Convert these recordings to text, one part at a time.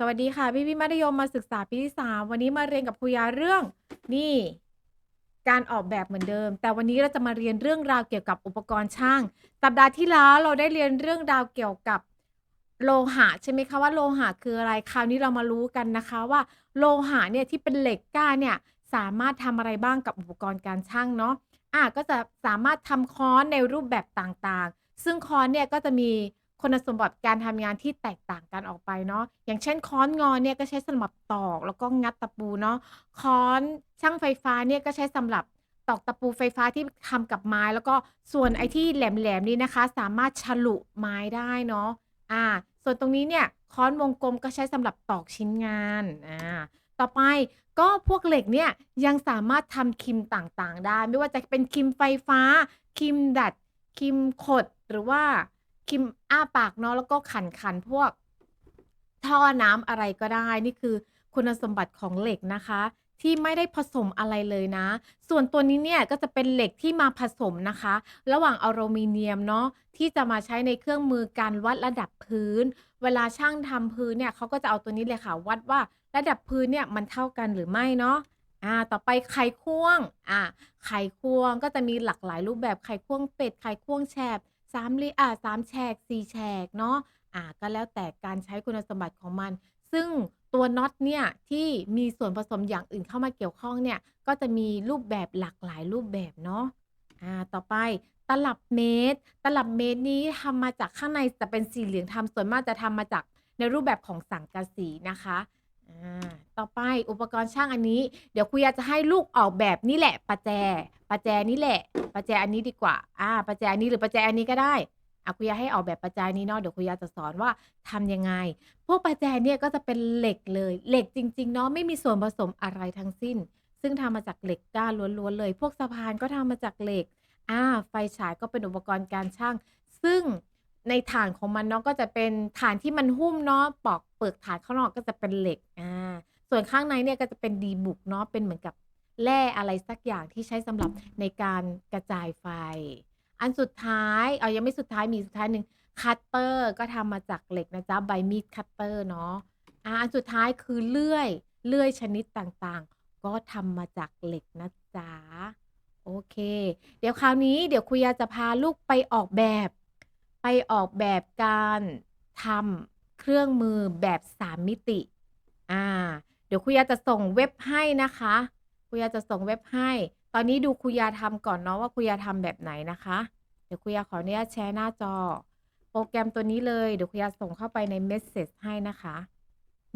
สวัสดีค่ะ พี่พี่มัธยมมาศึกษาปีที่สามวันนี้มาเรียนกับครูยาเรื่องนี่ การออกแบบเหมือนเดิม แต่วันนี้เราจะมาเรียนเรื่องราวเกี่ยวกับอุปกรณ์ช่าง สัปดาห์ที่แล้วเราได้เรียนเรื่องราวเกี่ยวกับโลหะใช่ไหมคะว่าโลหะคืออะไรคราวนี้เรามารู้กันนะคะว่าโลหะเนี่ยที่เป็นเหล็กก้าเนี่ยสามารถทำอะไรบ้างกับอุปกรณ์การช่างเนาะอะก็จะสามารถทำค้อนในรูปแบบต่างๆ ซึ่งค้อนเนี่ยก็จะมี คุณสมบัติการทำงานที่แตกต่างกันออกไปเนาะอย่างเช่นค้อนงอเนี่ยก็ใช้สำหรับตอกแล้วก็งัดตะปูเนาะค้อนช่างไฟฟ้าเนี่ยก็ใช้สำหรับตอกตะปูไฟฟ้าที่ทำกับไม้ แล้วก็ส่วนไอ้ที่แหลมๆนี้นะคะ สามารถฉลุไม้ได้เนาะอ่า ส่วนตรงนี้เนี่ยค้อนวงกลมก็ใช้สำหรับตอกชิ้นงานอ่าต่อไปก็พวกเหล็กเนี่ยยังสามารถทำคิมต่างๆ ได้ ไม่ว่าจะเป็นคิมไฟฟ้า คิมดัด คิมขดหรือว่า คิมอ้าปากเนาะแล้วก็ขันขันพวกท่อน้ำอะไรก็ได้ นี่คือคุณสมบัติของเหล็กนะคะ ที่ไม่ได้ผสมอะไรเลยนะ ส่วนตัวนี้เนี่ยก็จะเป็นเหล็กที่มาผสมนะคะ ระหว่างอลูมิเนียมเนาะที่จะมาใช้ในเครื่องมือการวัดระดับพื้น เวลาช่างทำพื้นเนี่ยเขาก็จะเอาตัวนี้เลยค่ะ วัดว่าระดับพื้นเนี่ยมันเท่ากันหรือไม่เนาะอ่าต่อไปไขควงอ่าไขควงก็จะมีหลากหลายรูปแบบไขควงเป็ดไขควงแฉบ สามเหลี่ยอ่าสามแฉกสี่แฉกเนาะอ่าก็แล้วแต่การใช้คุณสมบัติของมัน ซึ่งตัวน็อตเนี่ยที่มีส่วนผสมอย่างอื่นเข้ามาเกี่ยวข้องเนี่ยก็จะมีรูปแบบหลากหลายรูปแบบเนาะอ่าต่อไปตลับเมตร ตลับเมตรนี้ทำมาจากข้างในจะเป็นสีเหลืองทำส่วนมากจะทำมาจากในรูปแบบของสังกะสีนะคะอ่าต่อไปอุปกรณ์ช่างอันนี้ เดี๋ยวครูยาจะให้ลูกออกแบบนี่แหละประแจ ประแจนี่แหละ ประแจอันนี้ดีกว่า อ่า ประแจอันนี้หรือประแจอันนี้ก็ได้อะครูยาให้ออกแบบประแจนี้เนาะเดี๋ยวครูยาจะสอนว่าทำยังไง พวกประแจเนี่ยก็จะเป็นเหล็กเลย เหล็กจริง ๆ เนาะไม่มีส่วนผสมอะไรทั้งสิ้น ซึ่งทำมาจากเหล็กก้านล้วนๆเลย พวกสะพานก็ทำมาจากเหล็ก อ่า ไฟฉายก็เป็นอุปกรณ์การช่าง ซึ่งในฐานของมันเนาะก็จะเป็นฐานที่มันหุ้มเนาะปอกเปลือกฐานข้างนอกก็จะเป็นเหล็ก อ่า ส่วนข้างในเนี่ยก็จะเป็นดีบุกเนาะเป็นเหมือนกับ แร่อะไรสักอย่างที่ใช้สำหรับในการกระจายไฟ อันสุดท้ายเอายังไม่สุดท้ายมีสุดท้ายหนึ่งคัตเตอร์ก็ทำมาจากเหล็กนะจ๊ะใบมีดคัตเตอร์เนาะอ่าอันสุดท้ายคือเลื่อยเลื่อยชนิดต่างๆ ก็ทำมาจากเหล็กนะจ๊ะโอเค เดี๋ยวคราวนี้เดี๋ยวครูยาจะพาลูกไปออกแบบ ไปออกแบบการทำเครื่องมือแบบสามมิติ อ่า เดี๋ยวครูยาจะส่งเว็บให้นะคะ ครูยาจะส่งเว็บให้ ตอนนี้ดูครูยาทำก่อนเนาะว่าครูยาทำแบบไหนนะคะ เดี๋ยวครูยาขออนุญาตแชร์หน้าจอ โปรแกรมตัวนี้เลย เดี๋ยวครูยาส่งเข้าไปในเมสเซจให้นะคะ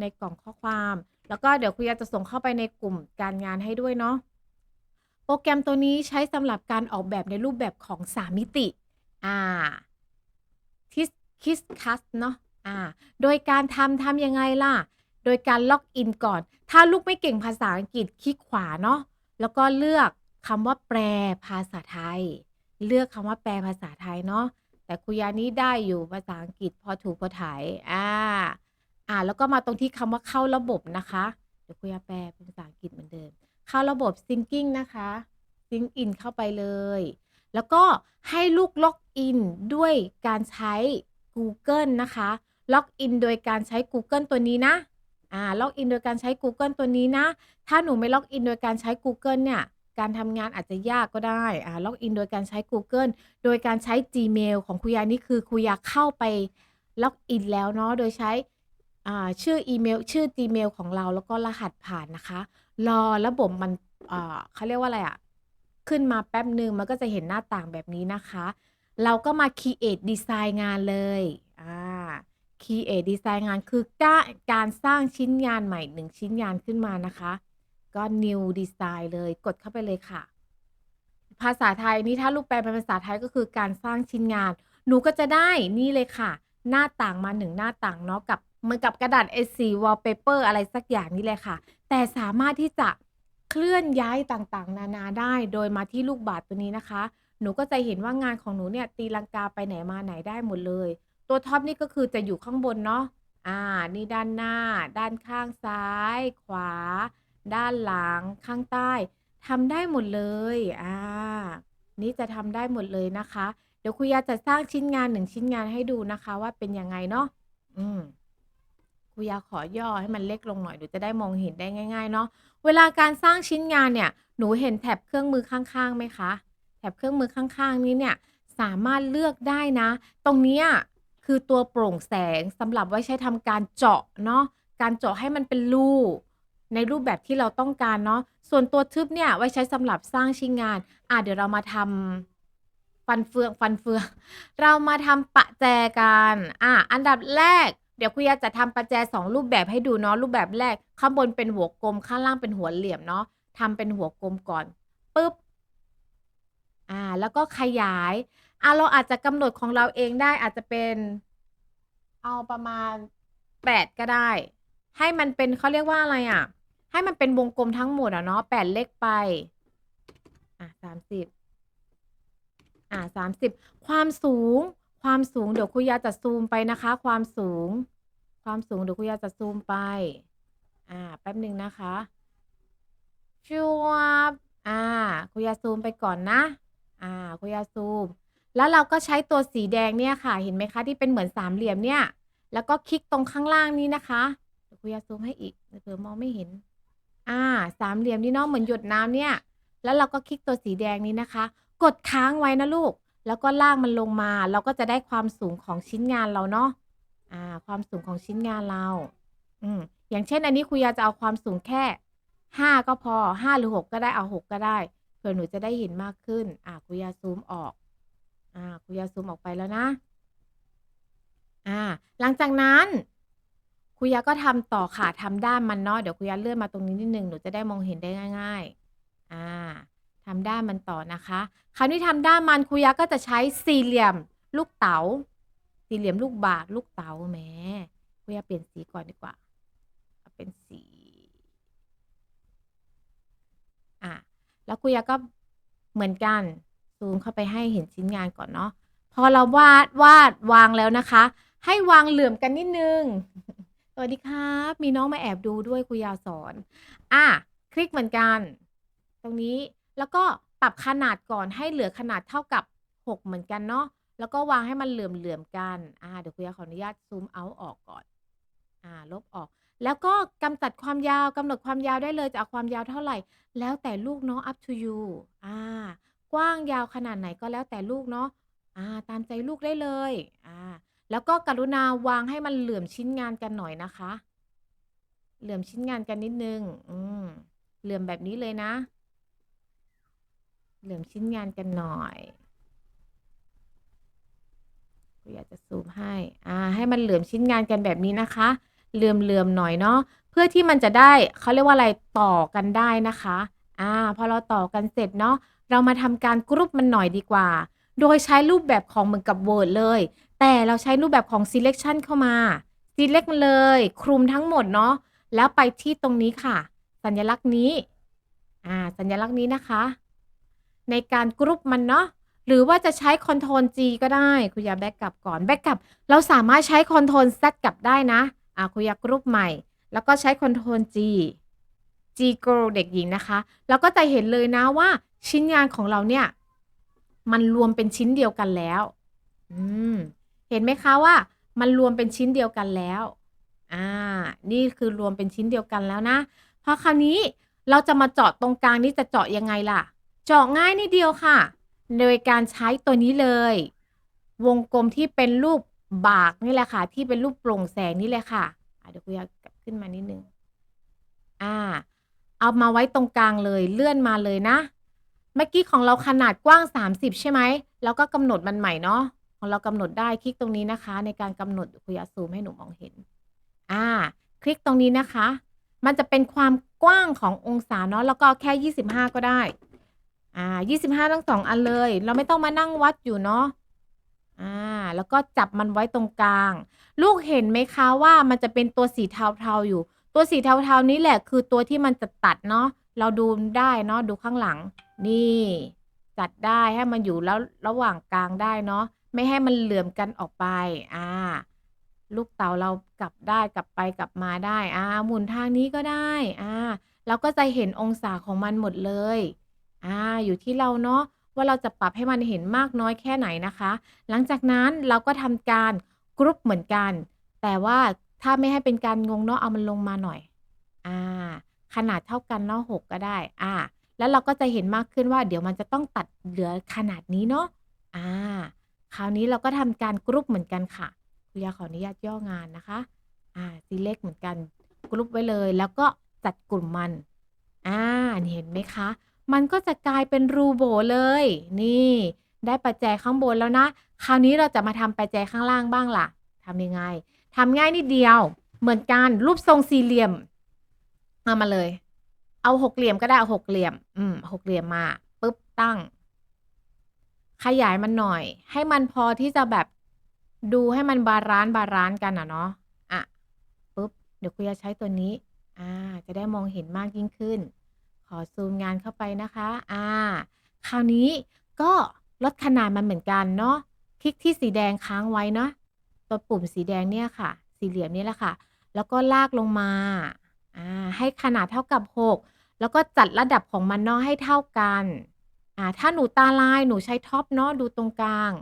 ในกล่องข้อความ แล้วก็เดี๋ยวครูยาจะส่งเข้าไปในกลุ่มการงานให้ด้วยเนาะ โปรแกรมตัวนี้ใช้สำหรับการออกแบบในรูปแบบของ3มิติ อ่าทิสคิสคัสเนาะ อ่า โดยการทำทำยังไงล่ะ โดยการล็อกอินก่อน ถ้าลูกไม่เก่งภาษาอังกฤษคลิกขวาเนาะ แล้วก็เลือกคำว่าแปลภาษาไทย เลือกคำว่าแปลภาษาไทยเนาะ แต่ครูยานี้ได้อยู่ภาษาอังกฤษพอถูกพอถ่ายอ่า อ่า แล้วก็มาตรงที่คำว่าเข้าระบบนะคะ เดี๋ยวครูยาแปลเป็นภาษาอังกฤษเหมือนเดิม เข้าระบบ Syncing นะคะ Sync in เข้าไปเลย แล้วก็ให้ลูกล็อกอินด้วยการใช้ Google นะคะ ล็อกอินโดยการใช้ Google ตัวนี้นะ อ่าล็อกอินโดยการใช้ Google ตัวนี้นะ ถ้าหนูไม่ล็อกอินโดยการใช้ Google เนี่ยการทำงานอาจจะยากก็ได้อ่าล็อกอินโดยการใช้ Google โดยการใช้ Gmail ของครูยานี่คือครูยาเข้าไปล็อกอินแล้วเนาะโดยใช้อ่าชื่ออีเมล ชื่อ Gmail ของเราแล้วก็รหัสผ่านนะคะ รอระบบมันอ่าเขาเรียกว่าอะไรอะขึ้นมาแป๊บหนึ่งมันก็จะเห็นหน้าต่างแบบนี้นะคะ เราก็มา Create Design งานเลยอ่า Create Design งานคือกาการสร้างชิ้นงานใหม่1ชิ้นงานขึ้นมานะคะ ก็ New Design เลยกดเข้าไปเลยค่ะ ภาษาไทยนี่ถ้าลูกแปลเป็นภาษาไทยก็คือการสร้างชิ้นงาน หนูก็จะได้นี่เลยค่ะ หน้าต่างมา1หน้าต่างเนาะกับเหมือนกับกระดาษ A4 Wallpaper อะไรสักอย่างนี่แหละค่ะ แต่สามารถที่จะเคลื่อนย้ายต่างๆ นานาได้ โดยมาที่ลูกบาศก์ตัวนี้นะคะ หนูก็จะเห็นว่างานของหนูเนี่ยตีลังกาไปไหนมาไหนได้หมดเลย ตัวท็อปนี่ก็คือจะอยู่ข้างบนเนาะ อ่า นี่ด้านหน้า ด้านข้างซ้าย ขวา ด้านหลัง ข้างใต้ทำได้หมดเลย อ่า นี่จะทำได้หมดเลยนะคะ เดี๋ยวครูยาจะสร้างชิ้นงาน1ชิ้นงานให้ดูนะคะว่าเป็นยังไงเนาะ อืมครูยาขอย่อให้มันเล็กลงหน่อยหนูจะได้มองเห็นได้ง่าย ๆ เนาะ เวลาการสร้างชิ้นงานเนี่ย หนูเห็นแถบเครื่องมือข้างๆไหมคะ แถบเครื่องมือข้างๆ นี้เนี่ย สามารถเลือกได้นะ ตรงเนี้ย คือตัวโปร่งแสงสำหรับไว้ใช้ทำการเจาะเนาะการเจาะให้มันเป็นรูในรูปแบบที่เราต้องการเนาะส่วนตัวทึบเนี่ยไว้ใช้สำหรับสร้างชิ้นงาน อ่าเดี๋ยวเรามาทำฟันเฟืองฟันเฟือง เรามาทำปะแจกันอ่าอันดับแรกเดี๋ยวครูยาจะทำปะแจ2รูปแบบให้ดูเนาะรูปแบบแรก ข้างบนเป็นหัวกลมข้างล่างเป็นหัวเหลี่ยมเนาะทำเป็นหัวกลมก่อนปึ๊บอ่าแล้วก็ขยาย อ่าเราอาจจะกำหนดของเราเองได้อาจจะเป็นเอาประมาณ8ก็ได้ ให้มันเป็นเขาเรียกว่าอะไรอะ ให้มันเป็นวงกลมทั้งหมดอะเนาะ8เล็กไป อะสา30อะสา30ความสูง ความสูงเดี๋ยวครูยาจะซูมไปนะคะ ความสูง ความสูงเดี๋ยวครูยาจะซูมไป อ่าแป๊บหนึ่งนะคะฟวบอ่าครูยาซูมไปก่อนนะ อ่าครูยาซูม แล้วเราก็ใช้ตัวสีแดงเนี่ยค่ะ เห็นไหมคะที่เป็นเหมือนสามเหลี่ยมเนี่ย แล้วก็คลิกตรงข้างล่างนี้นะคะเดี๋ยวครูยาซูมให้อีกเผื่อมองไม่เห็น อ่า สามเหลี่ยมนี่เนาะเหมือนหยดน้ำเนี่ย แล้วเราก็คลิกตัวสีแดงนี้นะคะ กดค้างไว้นะลูก แล้วก็ลากมันลงมา เราก็จะได้ความสูงของชิ้นงานเราเนาะ อ่า ความสูงของชิ้นงานเรา อืม อย่างเช่น อันนี้ครูยาจะเอาความสูงแค่5ก็พอ5หรือ6ก็ได้เอา6ก็ได้ เผื่อหนูจะได้เห็นมากขึ้น อ่าครูยาซูมออก อ่าครูยาซูมออกไปแล้วนะ อ่า หลังจากนั้นครูยาก็ทำต่อค่ะทำด้านมันเนาะเดี๋ยวครูยาเลื่อนมาตรงนี้นิดนึงหนูจะได้มองเห็นได้ง่าย ๆ อ่าทำด้านมันต่อนะคะ คราวนี้ทำด้านมันครูยาก็จะใช้สี่เหลี่ยมลูกเต๋าสี่เหลี่ยมลูกบาศก์ลูกเต๋าแหมครูยาเปลี่ยนสีก่อนดีกว่าเอาเป็นสีอ่าแล้วครูยาก็เหมือนกัน ซูมเข้าไปให้เห็นชิ้นงานก่อนเนาะพอเราวาดวาดวางแล้วนะคะ ให้วางเหลื่อมกันนิดนึง สวัสดีครับ มีน้องมาแอบดูด้วยครูยาวสอน อ่าคลิกเหมือนกัน ตรงนี้แล้วก็ปรับขนาดก่อนให้เหลือขนาดเท่ากับ 6 เหมือนกันเนาะแล้วก็วางให้มันเหลื่อมๆกันอ่าเดี๋ยวครูยาขออนุญาตซูมเอาออกก่อนอ่าลบออก แล้วก็กำจัดความยาวกำหนดความยาวได้เลยจะเอาความยาวเท่าไหร่ แล้วแต่ลูกเนาะ up to you อ่า กว้างยาวขนาดไหนก็แล้วแต่ลูกเนาะอ่าตามใจลูกได้เลยอ่าแล้วก็กรุณาวางให้มันเหลื่อมชิ้นงานกันหน่อยนะคะ เหลื่อมชิ้นงานกันนิดนึง อืมเหลื่อมแบบนี้เลยนะ เหลื่อมชิ้นงานกันหน่อยครูอยากจะซูมให้ อ่า ให้มันเหลื่อมชิ้นงานกันแบบนี้นะคะ เหลื่อมๆหน่อยเนาะ เพื่อที่มันจะได้เขาเรียกว่าอะไรต่อกันได้นะคะ อ่า พอเราต่อกันเสร็จเนาะ เรามาทำการกรุ๊ปมันหน่อยดีกว่า โดยใช้รูปแบบของเหมือนกับ Word เลย แต่เราใช้รูปแบบของ Selection เข้ามา Select มันเลย คลุมทั้งหมดเนาะแล้วไปที่ตรงนี้ค่ะ สัญลักษณ์นี้อ่าสัญลักษณ์นี้นะคะ ในการกรุ๊ปมันเนาะหรือว่าจะใช้ Ctrl G ก็ได้ครูอยาแบ็กกลับก่อนแบ็กกลับเราสามารถใช้ Ctrl Z กลับได้นะอ่าครูอยากรุ๊ปใหม่ แล้วก็ใช้ Ctrl G G girl เด็กหญิงนะคะเราก็จะเห็นเลยนะว่าชิ้นงานของเราเนี่ย มันรวมเป็นชิ้นเดียวกันแล้ว อืม เห็นไหมคะว่า มันรวมเป็นชิ้นเดียวกันแล้ว อ่า นี่คือรวมเป็นชิ้นเดียวกันแล้วนะ เพอคราวนี้เราจะมาเจาะตรงกลางนี่จะเจาะยังไงล่ะ เจาะง่ายนิดเดียวค่ะ โดยการใช้ตัวนี้เลย วงกลมที่เป็นรูปบากนี่แหละค่ะ ที่เป็นรูปโปร่งแสงนี่แหละค่ะเดี๋ยวครูอยขึ้นมานิดนึง อ่า เอามาไว้ตรงกลางเลยเลื่อนมาเลยนะ เมื่อกี้ของเราขนาดกว้าง 30 ใช่ไหมแล้วก็กำหนดมันใหม่เนาะของเรากำหนดได้คลิกตรงนี้นะคะ ในการกำหนดครูอยาซูมให้หนูมองเห็น อ่า คลิกตรงนี้นะคะ มันจะเป็นความกว้างขององศาเนาะแล้วก็แค่ 25 ก็ได้ อ่า 25 ทั้ง2อันเลย เราไม่ต้องมานั่งวัดอยู่เนาะอ่า แล้วก็จับมันไว้ตรงกลาง ลูกเห็นไหมคะว่ามันจะเป็นตัวสีเทาๆอยู่ ตัวสีเทาๆนี้แหละคือตัวที่มันจะตัดเนาะเราดูได้เนาะดูข้างหลัง นี่จัดได้ให้มันอยู่แล้วระหว่างกลางได้เนาะไม่ให้มันเหลื่อมกันออกไป อ่า ลูกเต๋าเรากลับได้กลับไปกลับมาได้อ่าหมุนทางนี้ก็ได้อ่าเราก็จะเห็นองศาของมันหมดเลยอ่าอยู่ที่เราเนาะว่าเราจะปรับให้มันเห็นมากน้อยแค่ไหนนะคะ หลังจากนั้นเราก็ทำการกรุ๊ปเหมือนกัน แต่ว่า ถ้าไม่ให้เป็นการงงเนาะเอามันลงมาหน่อย อ่า ขนาดเท่ากันเนาะ6ก็ได้ อ่า แล้วเราก็จะเห็นมากขึ้นว่า เดี๋ยวมันจะต้องตัดเหลือขนาดนี้เนาะอ่า คราวนี้เราก็ทำการกรุ๊ปเหมือนกันค่ะครูยาขออนุญาตย่องานนะคะ อ่า select เหมือนกันกรุ๊ปไว้เลย แล้วก็จัดกลุ่มมัน อ่านี่เห็นไหมคะ มันก็จะกลายเป็นรูโบเลย นี่ ได้ประแจข้างบนแล้วนะ คราวนี้เราจะมาทำประแจข้างล่างบ้างล่ะทำยังไง ทำง่ายนิดเดียว เหมือนกันรูปทรงสี่เหลี่ยมเอามาเลย เอาหกเหลี่ยมก็ได้เอาหกเหลี่ยม อืมหกเหลี่ยมมาปุ๊บตั้ง ขยายมันหน่อย ให้มันพอที่จะแบบดูให้มันบาลานซ์บาลานซ์กันอะเนาะอะปุ๊บเดี๋ยวคุยจะใช้ตัวนี้ อ่า จะได้มองเห็นมากยิ่งขึ้น ขอซูมงานเข้าไปนะคะ อ่า คราวนี้ก็ลดขนาดมันเหมือนกันเนาะคลิกที่สีแดงค้างไว้เนาะ ตัวปุ่มสีแดงเนี่ยค่ะ สี่เหลี่ยมนี่แหละค่ะ แล้วก็ลากลงมาอ่าให้ขนาดเท่ากับ 6 แล้วก็จัดระดับของมันเนาะให้เท่ากันอ่าถ้าหนูตาลายหนูใช้ท็อปเนาะดูตรงกลาง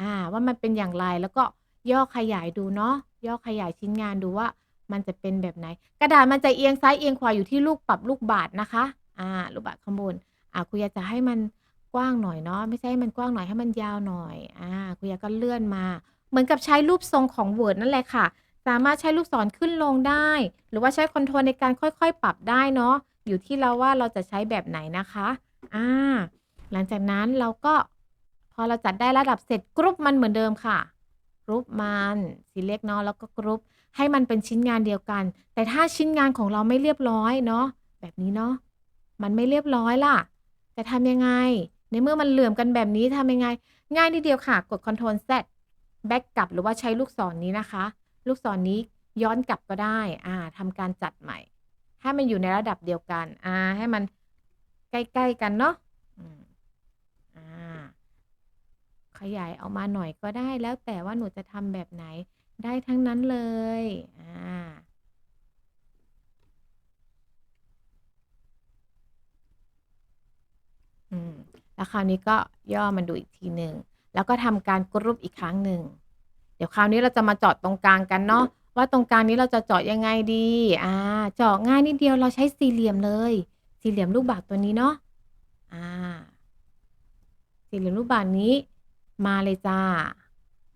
อ่าว่ามันเป็นอย่างไรแล้วก็ย่อขยายดูเนาะย่อขยายชิ้นงานดูว่ามันจะเป็นแบบไหน กระดาษมันจะเอียงซ้ายเอียงขวาอยู่ที่ลูกปรับลูกบาศก์นะคะอ่าลูกบาศก์ข้างบนอ่าครูยาจะให้มันกว้างหน่อยเนาะไม่ใช่ให้มันกว้างหน่อยให้มันยาวหน่อยอ่าครูยาก็เลื่อนมา มือนกับใช้รูปทรงของ Word นั่นแหละค่ะ สามารถใช้ลูกศรขึ้นลงได้ หรือว่าใช้คอนโทรลในการค่อยๆ ปรับได้เนาะอยู่ที่เราว่าเราจะใช้แบบไหนนะคะอ่าหลังจากนั้นเราก็พอเราจัดได้ระดับเสร็จกรุ๊ปมันเหมือนเดิมค่ะกรุ๊ปมัน select เนาะแล้วก็กรุ๊ปให้มันเป็นชิ้นงานเดียวกัน แต่ถ้าชิ้นงานของเราไม่เรียบร้อยเนาะแบบนี้เนาะมันไม่เรียบร้อยล่ะจะทำยังไง ในเมื่อมันเหลื่อมกันแบบนี้ทำยังไง ง่ายนิดเดียวค่ะ กด Ctrl Z back กลับหรือว่าใช้ลูกศรนนี้นะคะ ลูกศรนนี้ย้อนกลับก็ได้อ่าทำการจัดใหม่ ให้มันอยู่ในระดับเดียวกันอ่าให้มันใกล้ๆกันเนาะอ่าขยายออกมาหน่อยก็ได้แล้วแต่ว่าหนูจะทำแบบไหนได้ทั้งนั้นเลยอ่าอืมแล้วคราวนี้ก็ย่อมันดูอีกทีหนึ่ง แล้วก็ทำการกรุ๊ปอีกครั้งหนึ่ง เดี๋ยวคราวนี้เราจะมาเจาะตรงกลางกันเนาะว่าตรงกลางนี้เราจะเจาะยังไงดีอ่าเจาะง่ายนิดเดียวเราใช้สี่เหลี่ยมเลย สี่เหลี่ยมลูกบาศก์ตัวนี้เนาะอ่า สี่เหลี่ยมลูกบาศก์นี้ มาเลยจ้า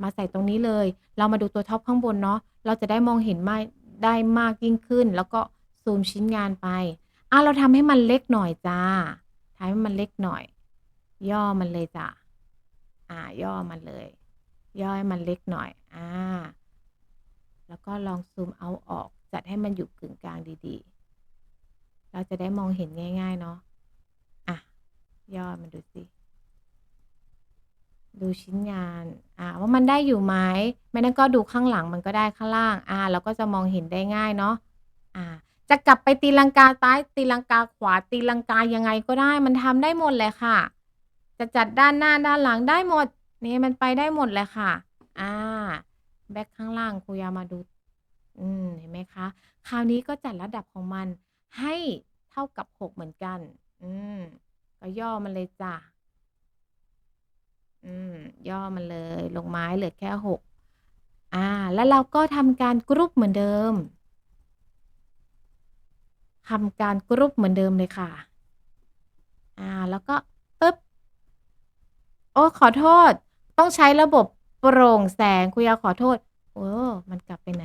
มาใส่ตรงนี้เลย เรามาดูตัวท็อปข้างบนเนาะเราจะได้มองเห็นมากได้มากยิ่งขึ้น แล้วก็ซูมชิ้นงานไปอะเราทำให้มันเล็กหน่อยจ้าทำให้มันเล็กหน่อย ย่อมันเลยจ้ะ อ่าย่อมันเลย ย่อให้มันเล็กหน่อยอ่าแล้วก็ลองซูมเอาออก จัดให้มันอยู่กึ่งกลางดีๆ เราจะได้มองเห็นง่าย ๆ เนาะอะย่อมันดูสิดูชิ้นงานอ่าว่ามันได้อยู่ไหมไม่นั้นก็ดูข้างหลังมันก็ได้ข้างล่างอ่าเราก็จะมองเห็นได้ง่ายเนาะอ่า จะกลับไปตีลังกาซ้ายตีลังกาขวาตีลังกายังไงก็ได้ มันทำได้หมดเลยค่ะ จะจัดด้านหน้าด้านหลังได้หมด นี่มันไปได้หมดเลยค่ะ อ่า แบ็คข้างล่างครูยามาดู อืม เห็นไหมคะ คราวนี้ก็จัดระดับของมันให้เท่ากับ 6 เหมือนกัน อืม ก็ย่อมันเลยจ้ะ อืม ย่อมันเลย ลงไม้เหลือแค่6อ่า แล้วเราก็ทำการกรุ๊ปเหมือนเดิมทำการกรุ๊ปเหมือนเดิมเลยค่ะ อ่า แล้วก็ โอ้ขอโทษ ต้องใช้ระบบโปร่งแสงครูยาขอโทษ โอ้มันกลับไปไหน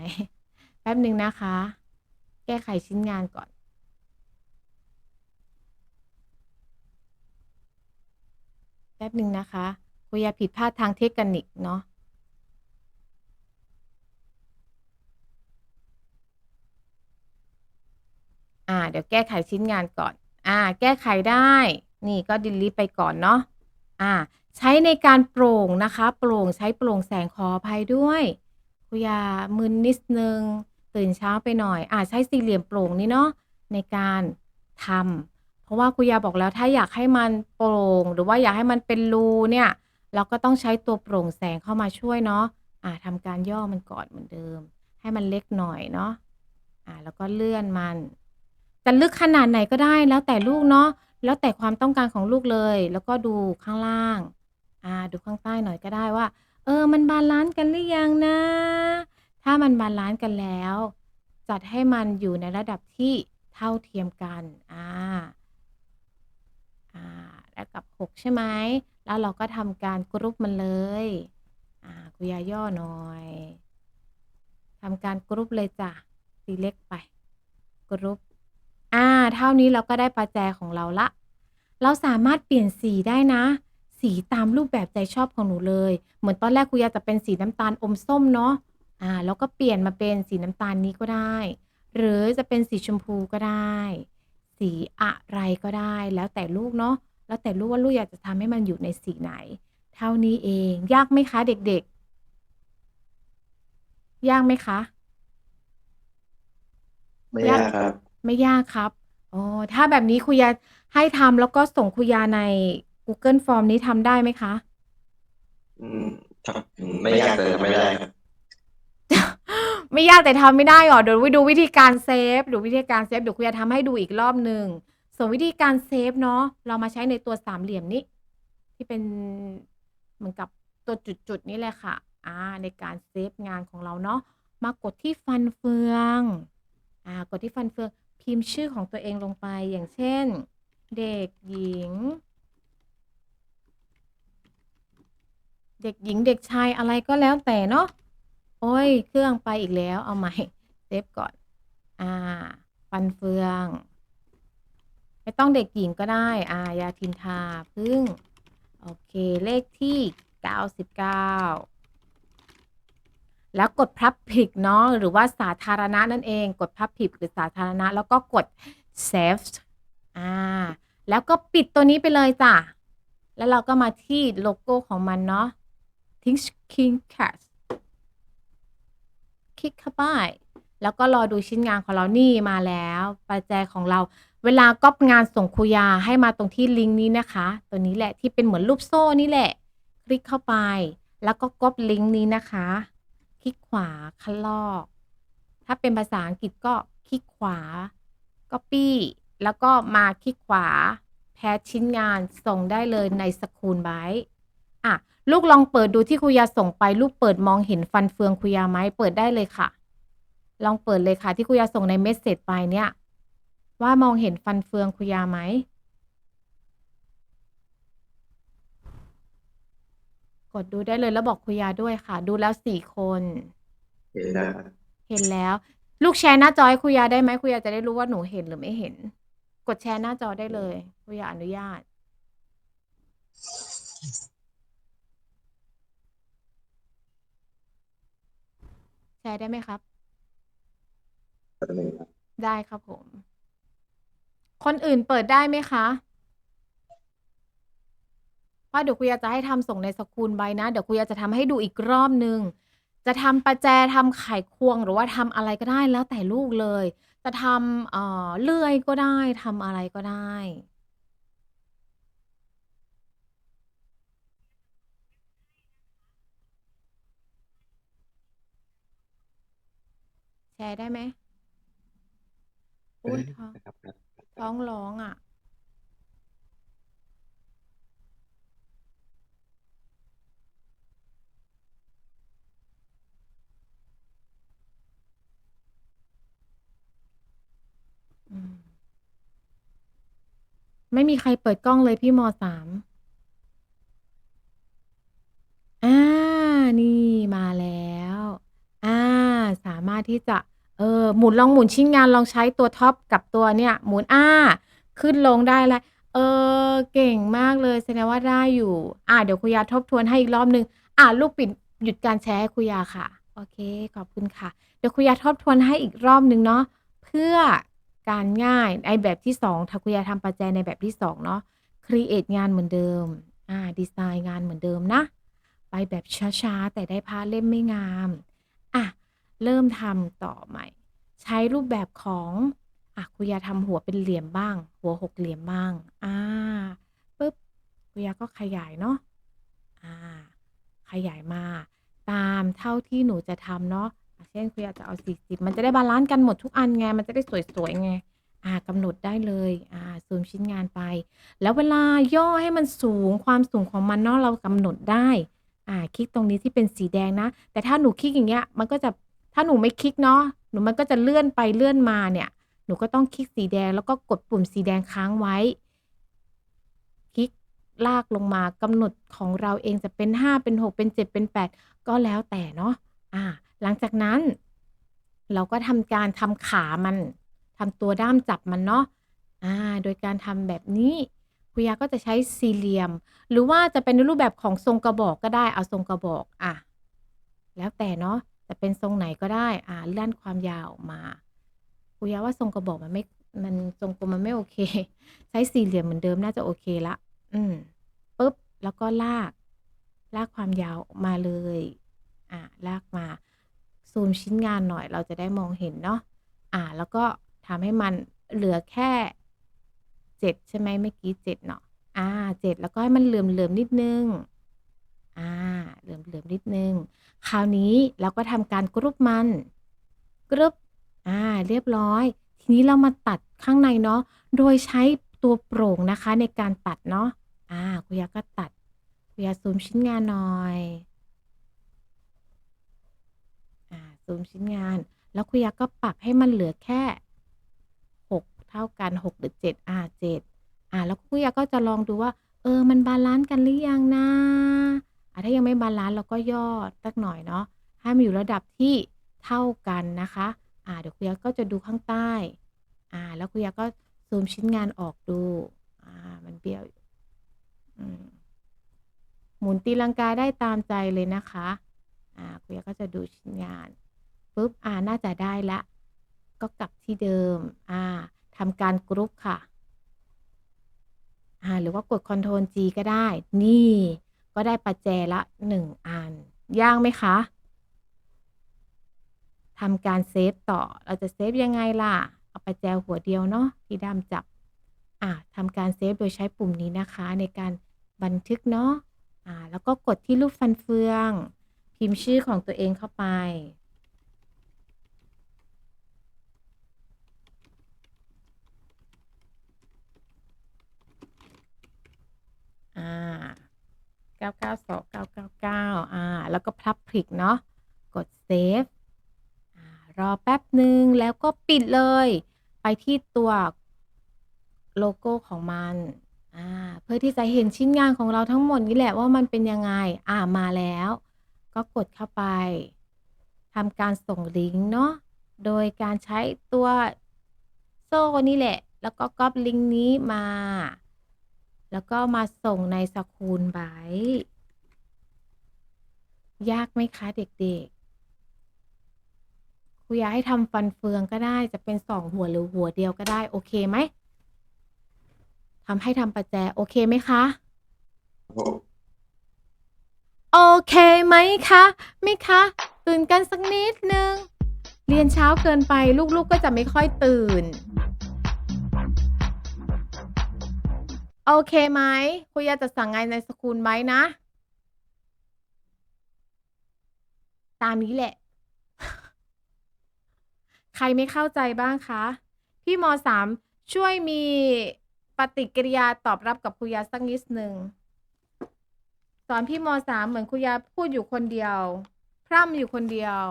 แป๊บหนึ่งนะคะ แก้ไขชิ้นงานก่อน แป๊บหนึ่งนะคะครูยาผิดพลาดทางเทคนิคเนาะอ่า เดี๋ยวแก้ไขชิ้นงานก่อน อ่า แก้ไขได้ นี่ก็ delete ไปก่อนเนาะ อ่า ใช้ในการโปร่งนะคะ โปร่งใช้โปร่งแสงขออภัยด้วยครูยามึนนิดนึง ตื่นเช้าไปหน่อย อ่าใช้สี่เหลี่ยมโปร่งนี้เนาะในการทำเพราะว่าครูยาบอกแล้วถ้าอยากให้มันโปร่ง หรือว่าอยากให้มันเป็นรูเนี่ย เราก็ต้องใช้ตัวโปร่งแสงเข้ามาช่วยเนาะอ่าทำการย่อมันก่อนเหมือนเดิม ให้มันเล็กหน่อยเนาะอ่าแล้วก็เลื่อนมันจะลึกขนาดไหนก็ได้แล้วแต่ลูกเนาะแล้วแต่ความต้องการของลูกเลย แล้วก็ดูข้างล่าง อ่า ดูข้างใต้หน่อยก็ได้ว่า เออ มันบาลันซ์กันหรือยังนะ ถ้ามันบาลานซ์กันแล้ว จัดให้มันอยู่ในระดับที่เท่าเทียมกัน อ่า อ่า แล้วกับ 6 ใช่ไหม แล้วเราก็ทำการกรุ๊ปมันเลย อ่าคุยาย่อหน่อยทำการกรุ๊ปเลยจ้ะตีเล็กไป กรุ๊ป อ่า เท่านี้เราก็ได้ประแจของเราละ เราสามารถเปลี่ยนสีได้นะ สีตามรูปแบบใจชอบของหนูเลย เหมือนตอนแรกคุยาจะเป็นสีน้ำตาลอมส้มเนาะ อ่า แล้วก็เปลี่ยนมาเป็นสีน้ำตาลนี้ก็ได้ หรือจะเป็นสีชมพูก็ได้ สีอะไรก็ได้ แล้วแต่ลูกเนาะ แล้วแต่ลูกว่าลูกอยากจะทำให้มันอยู่ในสีไหน เท่านี้เอง ยากไหมคะเด็กๆ ยากไหมคะ ไม่ยากครับ ไม่ยากครับ อ๋อ ถ้าแบบนี้ครูยาให้ทำแล้วก็ส่งครูยาใน Google Form นี้ทำได้ไหมคะ อืมครับอืมไม่ยากแต่ทำไม่ได้ครับไม่ยากแต่ทำไม่ได้หรอเดี๋ยวไปดูวิธีการเซฟดูวิธีการเซฟเดี๋ยวครูยาทำให้ดูอีกรอบหนึ่งส่วนวิธีการเซฟเนาะเรามาใช้ในตัวสามเหลี่ยมนี้ ที่เป็นเหมือนกับตัวจุดๆนี้แหละค่ะ อ่า ในการเซฟงานของเราเนาะมากดที่ฟันเฟือง อ่ากดที่ฟันเฟืองพิมพ์ชื่อของตัวเองลงไปอย่างเช่น เด็กหญิง เด็กหญิงเด็กชายอะไรก็แล้วแต่เนาะโอ้ย เครื่องไปอีกแล้วเอาใหม่เซฟก่อน อ่า ฟันเฟือง ไม่ต้องเด็กหญิงก็ได้ อ่ายาทินทาพึ่ง โอเคเลขที่ 99 แล้วกดพับผิกเนาะหรือว่าสาธารณะนั่นเอง กดพับผิกหรือสาธารณะ แล้วก็กด save อ่า แล้วก็ปิดตัวนี้ไปเลยจ้ะแล้วเราก็มาที่โลโก้ของมันเนาะ Think King Cat คลิกเข้าไป แล้วก็รอดูชิ้นงานของเรานี่มาแล้วประแจของเรา เวลาก๊อปงานส่งครูยาให้มาตรงที่ลิงก์นี้นะคะ ตัวนี้แหละที่เป็นเหมือนรูปโซ่นี่แหละ คลิกเข้าไป แล้วก็ก๊อปลิงก์นี้นะคะ คลิกขวาคันลอก ถ้าเป็นภาษาอังกฤษก็คลิกขวา Copy แล้วก็มาคลิกขวาแพทชิ้นงานส่งได้เลยในสคูลไบต์อะ ลูกลองเปิดดูที่ครูยาส่งไป ลูกเปิดมองเห็นฟันเฟืองครูยาไหมเปิดได้เลยค่ะ ลองเปิดเลยค่ะ ที่ครูยาส่งในเมสเซจไปเนี่ย ว่ามองเห็นฟันเฟืองครูยาไหมกดดูได้เลยแล้วบอกครูยาด้วยค่ะ ดูแล้วสี่คน เห็นแล้วครับเห็นแล้ว ลูกแชร์หน้าจอให้ครูยาได้ไหมครูยาจะได้รู้ว่าหนูเห็นหรือไม่เห็น กดแชร์หน้าจอได้เลยครูยาอนุญาต แชร์ได้ไหมครับ แป๊บนึงครับได้ครับผม คนอื่นเปิดได้ไหมคะเพราะเดี๋ยวครูยาจะให้ทำส่งในสกูลใบนะ เดี๋ยวครูยาจะทำให้ดูอีกรอบนึง จะทำประแจทำไขควงหรือว่าทำอะไรก็ได้แล้วแต่ลูกเลย จะทำเอ่อเลื่อยก็ได้ทำอะไรก็ได้ แชร์ได้ไหมอุ้ยท้องนะครับครับท้องร้องอะ อืม ไม่มีใครเปิดกล้องเลยพี่มสามอ่า นี่มาแล้ว อ่า สามารถ ที่จะเออหมุนลองหมุนชิ้นงานลองใช้ตัวท็อปกับตัวเนี่ย หมุนอ่าขึ้นลงได้แล้วเออเก่งมากเลยแสดงว่าได้อยู่ อ่าเดี๋ยวครูยาทบทวนให้อีกรอบหนึ่งอ่าลูกปิดหยุดการแชร์ให้ครูยาค่ะ โอเค ขอบคุณค่ะ เดี๋ยวครูยาทบทวนให้อีกรอบหนึ่งเนาะเพื่อการง่ายในแบบที่สองถ้าครูยาทำประแจในแบบที่สองเนาะ create งานเหมือนเดิมอ่าดีไซน์งานเหมือนเดิมนะ ไปแบบช้าๆ แต่ได้ผ้าเล่มไม่งาม เริ่มทำต่อใหม่ ใช้รูปแบบของอะครูยาทำหัวเป็นเหลี่ยมบ้าง หัวหกเหลี่ยมบ้างอ่าปุ๊บครูยาก็ขยายเนาะอ่า ขยายมา ตามเท่าที่หนูจะทำเนาะเช่นครูยาจะเอาสี่สิบมันจะได้บาลานซ์กันหมดทุกอันไง มันจะได้สวยๆไงอ่ากำหนดได้เลยอ่าซูมชิ้นงานไป แล้วเวลาย่อให้มันสูงความสูงของมันเนาะเรากำหนดได้อ่าคลิกตรงนี้ที่เป็นสีแดงนะ แต่ถ้าหนูคลิกอย่างเงี้ยมันก็จะ ถ้าหนูไม่คลิกเนาะหนูมันก็จะเลื่อนไปเลื่อนมาเนี่ย หนูก็ต้องคลิกสีแดงแล้วก็กดปุ่มสีแดงค้างไว้ คลิกลากลงมากำหนดของเราเองจะเป็น 5 เป็น 6 เป็น 7 เป็น 8 ก็แล้วแต่เนาะอ่า หลังจากนั้น เราก็ทำการทำขามันทำตัวด้ามจับมันเนาะอ่า โดยการทำแบบนี้คุยาก็จะใช้สี่เหลี่ยม หรือว่าจะเป็นในรูปแบบของทรงกระบอกก็ได้เอาทรงกระบอกอะแล้วแต่เนาะ จะเป็นทรงไหนก็ได้ อ่าเลื่อนความยาวออกมาคุยาว่าทรงกระบอกมันไม่ มันทรงกลมมันไม่โอเค ใช้สี่เหลี่ยมเหมือนเดิมน่าจะโอเคละ อืมปุ๊บ แล้วก็ลาก ลากความยาวออกมาเลย อ่าลากมา ซูมชิ้นงานหน่อยเราจะได้มองเห็นเนาะ อ่า แล้วก็ทำให้มันเหลือแค่เจ็ดใช่ไหมเมื่อกี้เจ็ดเนาะ อ่าเจ็ดแล้วก็ให้มันเหลื่อมๆนิดนึง อ่าเหลื่อมๆนิดนึง คราวนี้เราก็ทำการกรุ๊ปมัน กรุ๊ปอ่า เรียบร้อย ทีนี้เรามาตัดข้างในเนาะ โดยใช้ตัวโปร่งนะคะในการตัดเนาะ อ่าคุยาก็ตัดคุยาซูมชิ้นงานหน่อย อ่า ซูมชิ้นงาน แล้วคุยาก็ปรับให้มันเหลือแค่หกเท่ากันหกหรือเจ็ดอ่าเจ็ดอ่า แล้วคุยาก็จะลองดูว่า เออ มันบาลานซ์กันหรือยังนะ อ่าถ้ายังไม่บาลานซ์เราก็ย่อสักหน่อยเนาะให้มันอยู่ระดับที่เท่ากันนะคะอ่าเดี๋ยวคุยก็จะดูข้างใต้อ่าแล้วคุยก็ซูมชิ้นงานออกดูอ่ามันเบี้ยวหมุนตีลังกาได้ตามใจเลยนะคะอ่าคุยก็จะดูชิ้นงานปุ๊บอ่าน่าจะได้ละก็กลับที่เดิมอ่าทำการกรุ๊ปค่ะอ่าหรือว่ากด Ctrl G ก็ได้ นี่ ก็ได้ประแจละหนึ่งอันยากไหมคะทำการเซฟต่อ เราจะเซฟยังไงล่ะ เอาประแจหัวเดียวเนาะที่ด้ามจับ อ่าทำการเซฟโดยใช้ปุ่มนี้นะคะ ในการบันทึกเนาะ อ่า แล้วก็กดที่รูปฟันเฟือง พิมพ์ชื่อของตัวเองเข้าไป อ่า 992 999อ่าแล้วก็พลับพลิกเนาะกดเซฟอ่ารอแป๊บหนึ่งแล้วก็ปิดเลย ไปที่ตัวโลโก้ของมันอ่าเพื่อที่จะเห็นชิ้นงานของเราทั้งหมดนี่แหละว่ามันเป็นยังไง อ่ามาแล้ว ก็กดเข้าไปทำการส่งลิงก์เนาะโดยการใช้ตัวโซ่นี่แหละ แล้วก็ก๊อปลิงก์นี้มา แล้วก็มาส่งในสคูลไบต์ยากไหมคะเด็กๆ ครูอยากให้ทำฟันเฟืองก็ได้ จะเป็นสองหัวหรือหัวเดียวก็ได้ โอเคไหมทำให้ทำประแจ โอเคไหมคะ โอเคไหมคะไหมคะตื่นกันสักนิดนึง เรียนเช้าเกินไปลูกๆก็จะไม่ค่อยตื่น โอเคไหมคุยาจะสั่งงานในสกูลไหมนะ ตามนี้แหละ ใครไม่เข้าใจบ้างคะ พี่มสามช่วยมีปฏิกิริยาตอบรับกับคุยาสักนิดหนึ่งสอนพี่มสามเหมือนคุยาพูดอยู่คนเดียว พร่ำอยู่คนเดียว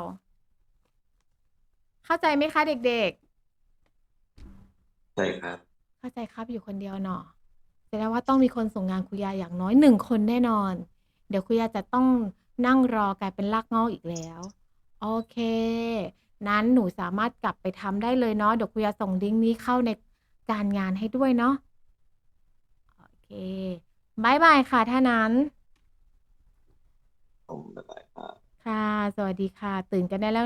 เข้าใจไหมคะเด็กๆ ใช่ครับเข้าใจครับอยู่คนเดียวเนาะแส ดงว่าต้องมีคนส่งงานคุยาอย่างน้อยหนึ่งคนแน่นอน เดี๋ยวคุยาจะต้องนั่งรอกลายเป็นลากเงาอีกแล้ว โอเค นั้นหนูสามารถกลับไปทำได้เลยเนาะเดี๋ยวคุยาส่งลิงก์นี้เข้าในการงานให้ด้วยเนาะโอเคบายบายค่ะท่านั้น ผมบ๊ายบายครับ ค่ะ สวัสดีค่ะ ตื่นกันได้แล้ว